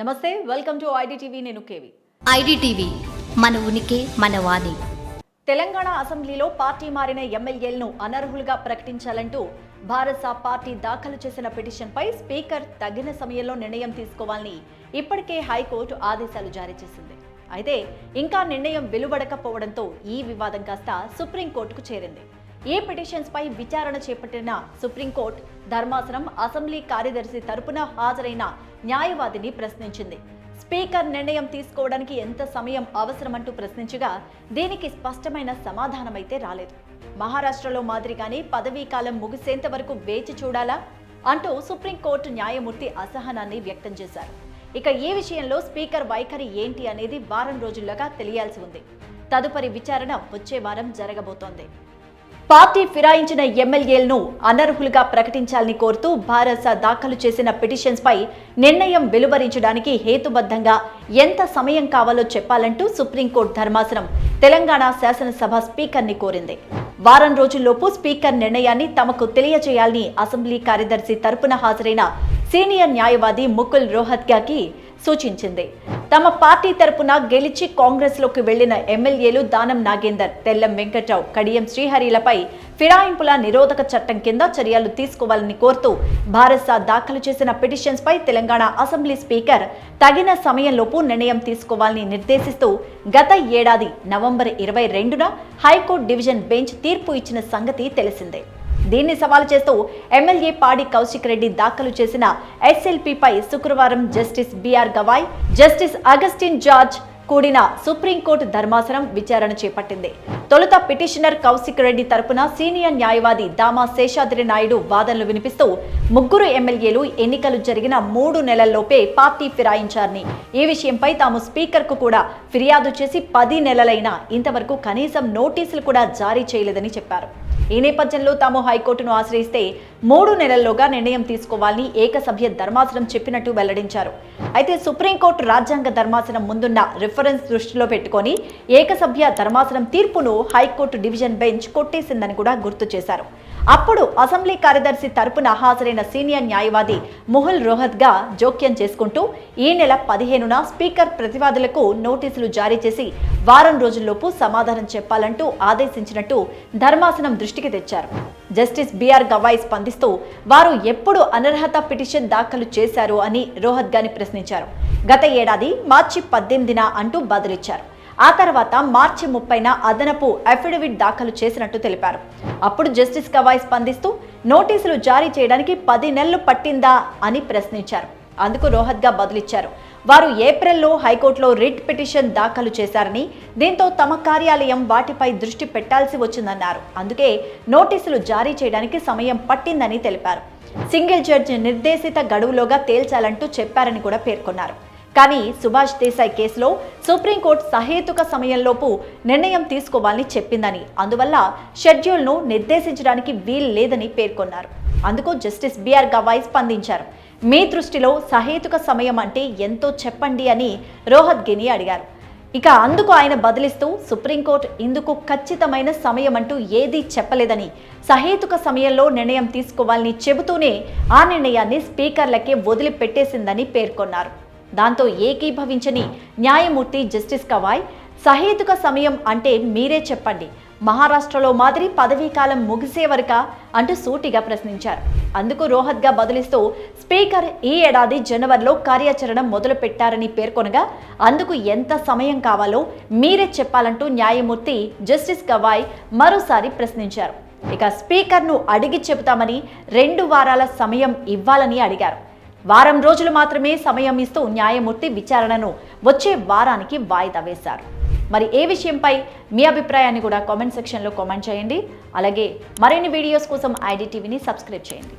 నమస్తే welcome to IDTV నేను KV. IDTV మన ఉనికి మన వాణి. తెలంగాణ అసెంబ్లీలో పార్టీ మారిన ఎమ్మెల్యేలను అనర్హులుగా ప్రకటించాలంటూ భారత పార్టీ దాఖలు చేసిన పిటిషన్పై స్పీకర్ తగిన సమయంలో నిర్ణయం తీసుకోవాలని ఇప్పటికే హైకోర్టు ఆదేశాలు జారీ చేసింది. అయితే ఇంకా నిర్ణయం వెలువడకపోవడంతో ఈ వివాదం కాస్త సుప్రీంకోర్టుకు చేరింది. ఈ పిటిషన్స్పై విచారణ చేపట్టిన సుప్రీంకోర్టు ధర్మాసనం అసెంబ్లీ కార్యదర్శి తరపున హాజరైన న్యాయవాదిని ప్రశ్నించింది. స్పీకర్ నిర్ణయం తీసుకోవడానికి ఎంత సమయం అవసరమంటూ ప్రశ్నించగా దీనికి స్పష్టమైన సమాధానమైతే రాలేదు. మహారాష్ట్రలో మాదిరిగానే పదవీ కాలం ముగిసేంత వరకు వేచి చూడాలా? అంటూ సుప్రీంకోర్టు న్యాయమూర్తి అసహనాన్ని వ్యక్తం చేశారు. ఇక ఈ విషయంలో స్పీకర్ వైఖరి ఏంటి అనేది వారం రోజుల్లోగా తెలియాల్సి ఉంది. తదుపరి విచారణ వచ్చే వారం జరగబోతోంది. పార్టీ ఫిరాయించిన ఎమ్మెల్యేలను అనర్హులుగా ప్రకటించాలని కోరుతూ భారత దాఖలు చేసిన పిటిషన్స్ పై నిర్ణయం వెలువరించడానికి హేతుబద్ధంగా ఎంత సమయం కావాలో చెప్పాలంటూ సుప్రీంకోర్టు ధర్మాసనం తెలంగాణ శాసనసభ స్పీకర్ని కోరింది. వారం రోజుల్లోపు స్పీకర్ నిర్ణయాన్ని తమకు తెలియజేయాలని అసెంబ్లీ కార్యదర్శి తరపున హాజరైన సీనియర్ న్యాయవాది ముకుల్ రోహత్గాకి సూచించింది. తమ పార్టీ తరపున గెలిచి కాంగ్రెస్లోకి వెళ్ళిన ఎమ్మెల్యేలు దానం నాగేందర్ తెల్లం వెంకట్రావు కడియం శ్రీహరిలపై ఫిరాయింపుల నిరోధక చట్టం కింద చర్యలు తీసుకోవాలని కోరుతూ భారత్ దాఖలు చేసిన పిటిషన్స్ పై తెలంగాణ అసెంబ్లీ స్పీకర్ తగిన సమయంలోపు నిర్ణయం తీసుకోవాలని నిర్దేశిస్తూ గత ఏడాది నవంబర్ ఇరవై రెండున హైకోర్టు డివిజన్ బెంచ్ తీర్పు ఇచ్చిన సంగతి తెలిసిందే. దీన్ని సవాలు చేస్తూ ఎమ్మెల్యే పాడి కౌశిక్ రెడ్డి దాఖలు చేసిన ఎస్ఎల్పిపై శుక్రవారం justice B R Gavai justice Augustine George కూడిన సుప్రీంకోర్టు ధర్మాసనం విచారణ చేపట్టింది. తొలుత పిటిషనర్ కౌశిక్ రెడ్డి తరపున సీనియర్ న్యాయవాది దామా శేషాద్రి నాయుడు వాదనలు వినిపిస్తూ ముగ్గురు ఎమ్మెల్యేలు ఎన్నికలు జరిగిన మూడు నెలల్లోపే పార్టీ ఫిరాయించారని. ఈ విషయంపై తాము స్పీకర్కు కూడా ఫిర్యాదు చేసి పది నెలలైనా ఇంతవరకు కనీసం నోటీసులు కూడా జారీ చేయలేదని చెప్పారు. ఈ నేపథ్యంలో తాము హైకోర్టును ఆశ్రయిస్తే మూడు నెలల్లోగా నిర్ణయం తీసుకోవాలని ఏకసభ్య ధర్మాసనం చెప్పినట్టు వెల్లడించారు. అయితే సుప్రీంకోర్టు రాజ్యాంగ ధర్మాసనం ముందున్న రిఫరెన్స్ దృష్టిలో పెట్టుకొని ఏకసభ్య ధర్మాసనం తీర్పును హైకోర్టు డివిజన్ బెంచ్ కొట్టేసిందని కూడా గుర్తు చేశారు. అప్పుడు అసెంబ్లీ కార్యదర్శి తరపున హాజరైన సీనియర్ న్యాయవాది ముహుల్ రోహత్గా జోక్యం చేసుకుంటూ ఈ నెల పదిహేనున స్పీకర్ ప్రతివాదులకు నోటీసులు జారీ చేసి వారం రోజుల్లోపు సమాధానం చెప్పాలంటూ ఆదేశించినట్టు ధర్మాసనం దృష్టికి తెచ్చారు. జస్టిస్ బిఆర్ గవాయ్ స్పందిస్తూ వారు ఎప్పుడు అనర్హత పిటిషన్ దాఖలు చేశారు అని రోహత్గాని ప్రశ్నించారు. గత ఏడాది మార్చి పద్దెనిమిదిన అంటూ బదిలిచ్చారు. ఆ తర్వాత మార్చి ముప్పైన అదనపు అఫిడవిట్ దాఖలు చేసినట్టు తెలిపారు. అప్పుడు జస్టిస్ గవాయ్ స్పందిస్తూ నోటీసులు జారీ చేయడానికి పది నెలలు పట్టిందా? అని ప్రశ్నించారు. అందుకు రోహత్గా బదులిచ్చారు. వారు ఏప్రిల్లో హైకోర్టులో రిట్ పిటిషన్ దాఖలు చేశారని దీంతో తమ కార్యాలయం వాటిపై దృష్టి పెట్టాల్సి వచ్చిందన్నారు. అందుకే నోటీసులు జారీ చేయడానికి సమయం పట్టిందని తెలిపారు. సింగిల్ జడ్జి నిర్దేశిత గడువులోగా తేల్చాలంటూ చెప్పారని కూడా పేర్కొన్నారు. కానీ సుభాష్ దేశాయ్ కేసులో సుప్రీంకోర్టు సహేతుక సమయంలోపు నిర్ణయం తీసుకోవాలని చెప్పిందని. అందువల్ల షెడ్యూల్ను నిర్దేశించడానికి వీలు లేదని పేర్కొన్నారు. అందుకు జస్టిస్ బిఆర్ గవాయ్ స్పందించారు. మీ దృష్టిలో సహేతుక సమయం అంటే ఎంతో చెప్పండి అని రోహత్ గిని అడిగారు. ఇక అందుకు ఆయన బదిలిస్తూ సుప్రీంకోర్టు ఇందుకు ఖచ్చితమైన సమయం అంటూ ఏదీ చెప్పలేదని సహేతుక సమయంలో నిర్ణయం తీసుకోవాలని చెబుతూనే ఆ నిర్ణయాన్ని స్పీకర్లకే వదిలిపెట్టేసిందని పేర్కొన్నారు. దాంతో ఏకీభవించని న్యాయమూర్తి జస్టిస్ కవాయ్ సహేతుక సమయం అంటే మీరే చెప్పండి. మహారాష్ట్రలో మాదిరి పదవీకాలం ముగిసే వరక అంటూ సూటిగా ప్రశ్నించారు. అందుకు రోహత్గా బదులిస్తూ స్పీకర్ ఈ ఏడాది జనవరిలో కార్యాచరణ మొదలు పెట్టారని పేర్కొనగా అందుకు ఎంత సమయం కావాలో మీరే చెప్పాలంటూ న్యాయమూర్తి జస్టిస్ గవాయ్ మరోసారి ప్రశ్నించారు. ఇక స్పీకర్ను అడిగి చెబుతామని రెండు వారాల సమయం ఇవ్వాలని అడిగారు. వారం రోజులు మాత్రమే సమయం ఇస్తూ న్యాయమూర్తి విచారణను వచ్చే వారానికి వాయిదా వేశారు. మరి ఏ విషయంపై మీ అభిప్రాయాన్ని కూడా కామెంట్ సెక్షన్లో కామెంట్ చేయండి. అలాగే మరిన్ని వీడియోస్ కోసం ఐడి టీవీని సబ్స్క్రైబ్ చేయండి.